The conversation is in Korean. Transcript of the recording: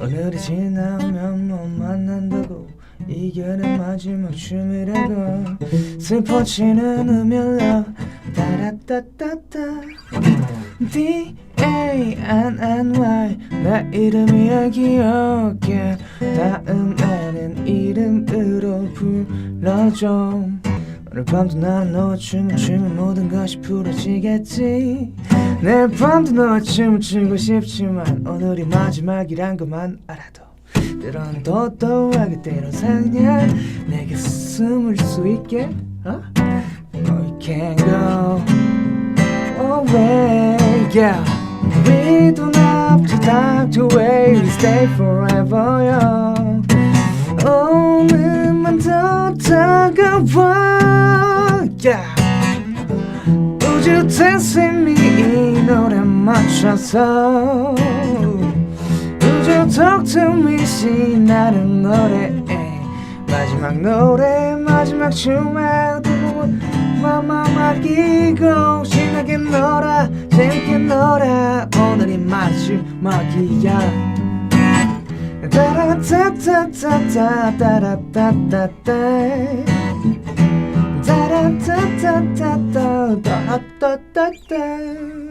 오늘이 지나면 못 만난다고 내 마지막 춤이라고. 슬퍼지는 음열로 따라따따따. D-A-N-N-Y 내 이름이야 기억해 다음에는 이름으로 불러줘. 오늘 밤도 나는 너와 춤을 추면 모든 것이 풀어지겠지 내일 밤도 너와 춤을 추고 싶지만 오늘이 마지막이란 것만 알아도 때론 도도하게 때론 그냥 내게 숨을 수 있게 어? We can go away yeah. We don't have to talk to wait We stay forever yeah 오늘만 더 다가와 yeah. 우주 태생이 이 노래 맞춰서 우주 덕tum이 신나는 노래? 마지막 노래 마지막 춤에 두분 마마 맡기고 신나게 놀아 재밌게 놀아. 오늘이 마지막이야. 따라따따따따 따라따따따. 따라따따따따 따라따따따